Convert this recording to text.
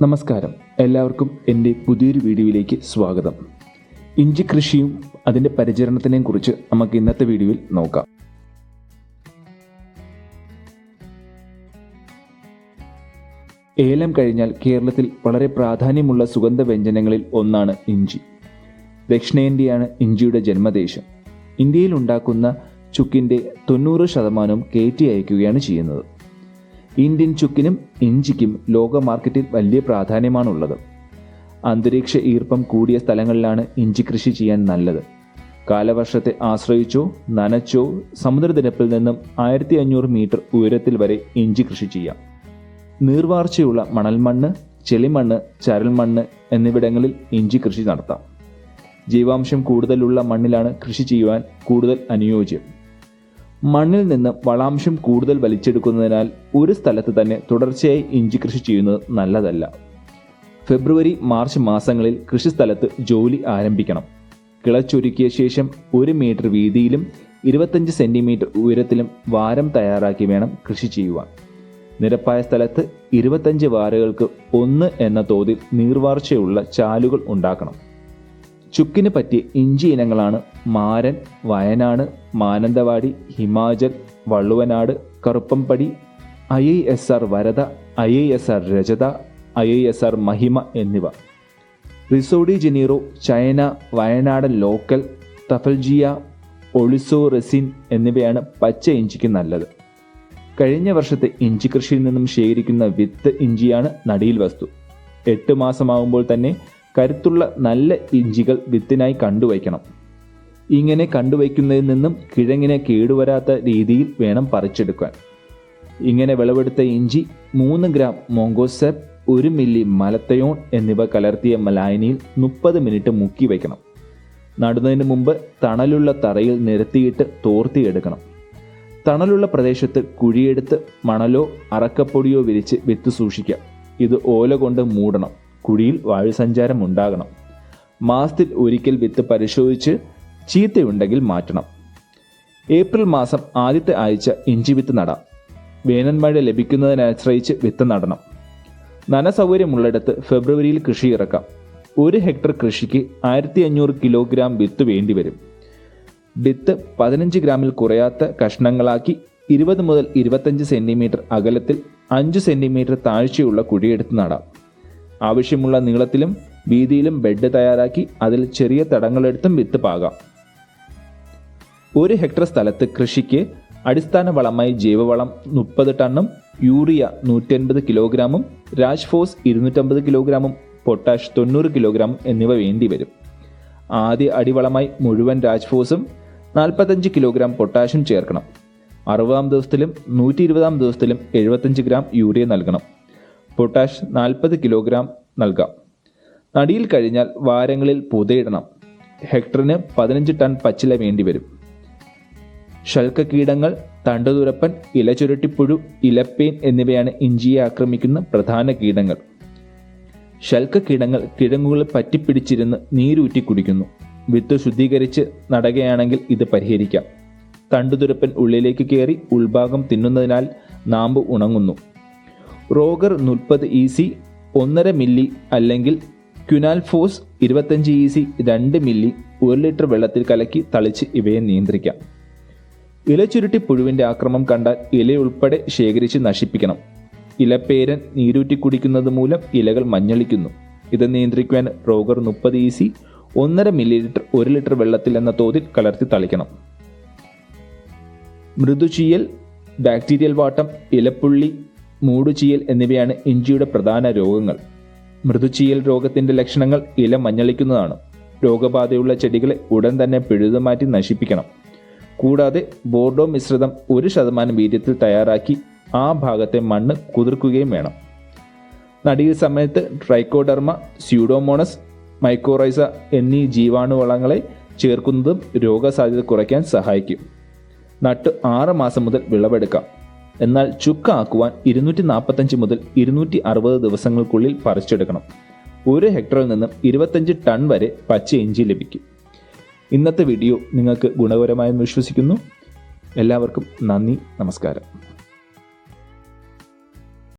നമസ്കാരം. എല്ലാവർക്കും എന്റെ പുതിയൊരു വീഡിയോയിലേക്ക് സ്വാഗതം. ഇഞ്ചി കൃഷിയും അതിന്റെ പരിചരണത്തിനെയും കുറിച്ച് നമുക്ക് ഇന്നത്തെ വീഡിയോയിൽ നോക്കാം. ഏലം കഴിഞ്ഞാൽ കേരളത്തിൽ വളരെ പ്രാധാന്യമുള്ള സുഗന്ധ വ്യഞ്ജനങ്ങളിൽ ഒന്നാണ് ഇഞ്ചി. ദക്ഷിണേന്ത്യയാണ് ഇഞ്ചിയുടെ ജന്മദേശം. ഇന്ത്യയിൽ ഉണ്ടാക്കുന്ന ചുക്കിന്റെ തൊണ്ണൂറ് ശതമാനവും കയറ്റി അയക്കുകയാണ് ചെയ്യുന്നത്. ഇന്ത്യൻ ചുക്കിനും ഇഞ്ചിക്കും ലോക മാർക്കറ്റിൽ വലിയ പ്രാധാന്യമാണുള്ളത്. അന്തരീക്ഷ ഈർപ്പം കൂടിയ സ്ഥലങ്ങളിലാണ് ഇഞ്ചി കൃഷി ചെയ്യാൻ നല്ലത്. കാലവർഷത്തെ ആശ്രയിച്ചോ നനച്ചോ സമുദ്രനിരപ്പിൽ നിന്നും ആയിരത്തി അഞ്ഞൂറ് മീറ്റർ ഉയരത്തിൽ വരെ ഇഞ്ചി കൃഷി ചെയ്യാം. നീർവാർച്ചയുള്ള മണൽമണ്ണ് ചെളിമണ്ണ് ചരൽമണ്ണ് എന്നിവിടങ്ങളിൽ ഇഞ്ചി കൃഷി നടത്താം. ജീവാംശം കൂടുതലുള്ള മണ്ണിലാണ് കൃഷി ചെയ്യുവാൻ കൂടുതൽ അനുയോജ്യം. മണ്ണിൽ നിന്ന് വളാംശം കൂടുതൽ വലിച്ചെടുക്കുന്നതിനാൽ ഒരു സ്ഥലത്ത് തന്നെ തുടർച്ചയായി ഇഞ്ചി കൃഷി ചെയ്യുന്നത് നല്ലതല്ല. ഫെബ്രുവരി മാർച്ച് മാസങ്ങളിൽ കൃഷിസ്ഥലത്ത് ജോലി ആരംഭിക്കണം. കിളച്ചൊരുക്കിയ ശേഷം ഒരു മീറ്റർ വീതിയിലും ഇരുപത്തഞ്ച് സെന്റിമീറ്റർ ഉയരത്തിലും വാരം തയ്യാറാക്കി വേണം കൃഷി ചെയ്യുവാൻ. നിരപ്പായ സ്ഥലത്ത് ഇരുപത്തഞ്ച് വാരകൾക്ക് ഒന്ന് എന്ന തോതിൽ നീർവാർച്ചയുള്ള ചാലുകൾ ഉണ്ടാക്കണം. ചുക്കിന് പറ്റിയ ഇഞ്ചി ഇനങ്ങളാണ് Maran Wayanad Mananthavady Himachal Valluvanad Kuruppampady I I S R Varada I I S R Rajatha I I S R Mahima എന്നിവ. റിസോഡി ജനീറോ ചൈന വയനാടൻ ലോക്കൽ തഫൽജിയ ഒളിസോ റെസിൻ എന്നിവയാണ് പച്ച ഇഞ്ചിക്ക് നല്ലത്. കഴിഞ്ഞ വർഷത്തെ ഇഞ്ചി കൃഷിയിൽ നിന്നും ശേഖരിക്കുന്ന വിത്ത് ഇഞ്ചിയാണ് നടിയിൽ വസ്തു. എട്ട് മാസമാകുമ്പോൾ തന്നെ കരുത്തുള്ള നല്ല ഇഞ്ചികൾ വിത്തിനായി കണ്ടുവയ്ക്കണം. ഇങ്ങനെ കണ്ടുവയ്ക്കുന്നതിൽ നിന്നും കിഴങ്ങിനെ കേടുവരാത്ത രീതിയിൽ വേണം പറിച്ചെടുക്കാൻ. ഇങ്ങനെ വിളവെടുത്ത ഇഞ്ചി മൂന്ന് ഗ്രാം മോങ്കോസെപ്പ് ഒരു മില്ലി മലത്തയോൺ എന്നിവ കലർത്തിയ മലായനിയിൽ മുപ്പത് മിനിറ്റ് മുക്കി വയ്ക്കണം. നടുന്നതിന് മുമ്പ് തണലുള്ള തറയിൽ നിരത്തിയിട്ട് തോർത്തിയെടുക്കണം. തണലുള്ള പ്രദേശത്ത് കുഴിയെടുത്ത് മണലോ അറക്കപ്പൊടിയോ വിരിച്ച് വിത്ത് സൂക്ഷിക്കാം. ഇത് ഓല കൊണ്ട് മൂടണം. കുഴിയിൽ വായുസഞ്ചാരം ഉണ്ടാകണം. മാസത്തിൽ ഒരിക്കൽ വിത്ത് പരിശോധിച്ച് ചീത്തയുണ്ടെങ്കിൽ മാറ്റണം. ഏപ്രിൽ മാസം ആദ്യത്തെ ആഴ്ച ഇഞ്ചി വിത്ത് നടാം. വേനൽ മഴ ലഭിക്കുന്നതിനാശ്രയിച്ച് വിത്ത് നടണം. നനസൗകര്യമുള്ളിടത്ത് ഫെബ്രുവരിയിൽ കൃഷി ഇറക്കാം. ഒരു ഹെക്ടർ കൃഷിക്ക് ആയിരത്തി അഞ്ഞൂറ് കിലോഗ്രാം വിത്ത് വേണ്ടിവരും. വിത്ത് പതിനഞ്ച് ഗ്രാമിൽ കുറയാത്ത കഷ്ണങ്ങളാക്കി ഇരുപത് മുതൽ ഇരുപത്തഞ്ച് സെന്റിമീറ്റർ അകലത്തിൽ അഞ്ച് സെന്റിമീറ്റർ താഴ്ചയുള്ള കുഴിയെടുത്ത് നടാം. ആവശ്യമുള്ള നീളത്തിലും വീതിയിലും ബെഡ് തയ്യാറാക്കി അതിൽ ചെറിയ തടങ്ങളെടുത്തും വിത്ത് പാകാം. ഒരു ഹെക്ടർ സ്ഥലത്ത് കൃഷിക്ക് അടിസ്ഥാന വളമായി ജൈവവളം മുപ്പത് ടണ്ണും യൂറിയ നൂറ്റൻപത് കിലോഗ്രാമും രാജ്ഫോസ് ഇരുന്നൂറ്റമ്പത് കിലോഗ്രാമും പൊട്ടാഷ് തൊണ്ണൂറ് കിലോഗ്രാം എന്നിവ വേണ്ടിവരും. ആദ്യ അടിവളമായി മുഴുവൻ രാജ്ഫോസും നാൽപ്പത്തഞ്ച് കിലോഗ്രാം പൊട്ടാഷും ചേർക്കണം. അറുപതാം ദിവസത്തിലും നൂറ്റി ഇരുപതാം ദിവസത്തിലും എഴുപത്തഞ്ച് ഗ്രാം യൂറിയ നൽകണം. പൊട്ടാഷ് നാൽപ്പത് കിലോഗ്രാം നൽകാം. നടിയിൽ കഴിഞ്ഞാൽ വാരങ്ങളിൽ പുതയിടണം. ഹെക്ടറിന് പതിനഞ്ച് ടൺ പച്ചില വേണ്ടിവരും. ശൽക്കകീടങ്ങൾ തണ്ടുതുരപ്പൻ ഇലചുരുട്ടിപ്പുഴു ഇലപ്പേൻ എന്നിവയാണ് ഇഞ്ചിയെ ആക്രമിക്കുന്ന പ്രധാന കീടങ്ങൾ. ശൽക്കകീടങ്ങൾ കിഴങ്ങുകളെ പറ്റിപ്പിടിച്ചിരുന്ന് നീരൂറ്റി കുടിക്കുന്നു. വിത്ത് ശുദ്ധീകരിച്ച് നടകയാണെങ്കിൽ ഇത് പരിഹരിക്കാം. തണ്ടുതുരപ്പൻ ഉള്ളിലേക്ക് കയറി ഉൾഭാഗം തിന്നുന്നതിനാൽ നാമ്പ് ഉണങ്ങുന്നു. റോഗർ മുപ്പത് ഇ സി ഒന്നര മില്ലി അല്ലെങ്കിൽ ക്യുനാൽഫോസ് ഇരുപത്തഞ്ച് ഇ സി രണ്ട് മില്ലി ഒരു ലിറ്റർ വെള്ളത്തിൽ കലക്കി തളിച്ച് ഇവയെ നിയന്ത്രിക്കാം. ഇലച്ചുരുട്ടി പുഴുവിന്റെ ആക്രമം കണ്ടാൽ ഇലയുൾപ്പെടെ ശേഖരിച്ച് നശിപ്പിക്കണം. ഇലപ്പേരൻ നീരൂറ്റി കുടിക്കുന്നത് മൂലം ഇലകൾ മഞ്ഞളിക്കുന്നു. ഇത് നിയന്ത്രിക്കുവാൻ റോഗർ മുപ്പത് ഇ സി ഒന്നര മില്ലി ലിറ്റർ ഒരു ലിറ്റർ വെള്ളത്തിൽ എന്ന തോതിൽ കലർത്തി തളിക്കണം. മൃദുചീയൽ ബാക്ടീരിയൽ വാട്ടം ഇലപ്പുള്ളി മൂടുചീയൽ എന്നിവയാണ് ഇഞ്ചിയുടെ പ്രധാന രോഗങ്ങൾ. മൃദുചീയൽ രോഗത്തിന്റെ ലക്ഷണങ്ങൾ ഇല മഞ്ഞളിക്കുന്നതാണ്. രോഗബാധയുള്ള ചെടികളെ ഉടൻ തന്നെ പിഴുതുമാറ്റി നശിപ്പിക്കണം. കൂടാതെ ബോർഡോ മിശ്രിതം ഒരു ശതമാനം വീര്യത്തിൽ തയ്യാറാക്കി ആ ഭാഗത്തെ മണ്ണ് കുതിർക്കുകയും വേണം. നടിയിൽ സമയത്ത് ട്രൈക്കോഡർമ സ്യൂഡോമോണസ് മൈക്കോറൈസ എന്നീ ജീവാണുവളങ്ങളെ ചേർക്കുന്നതും രോഗസാധ്യത കുറയ്ക്കാൻ സഹായിക്കും. നട്ട് ആറ് മാസം മുതൽ വിളവെടുക്കാം. എന്നാൽ ചുക്ക ആക്കുവാൻ ഇരുന്നൂറ്റി നാൽപ്പത്തഞ്ച് മുതൽ ഇരുന്നൂറ്റി അറുപത് ദിവസങ്ങൾക്കുള്ളിൽ പറിച്ചെടുക്കണം. ഒരു ഹെക്ടറിൽ നിന്നും ഇരുപത്തഞ്ച് ടൺ വരെ പച്ച ഇഞ്ചി ലഭിക്കും. ഇന്നത്തെ വീഡിയോ നിങ്ങൾക്ക് ഗുണകരമായെന്ന് വിശ്വസിക്കുന്നു. എല്ലാവർക്കും നന്ദി നമസ്കാരം.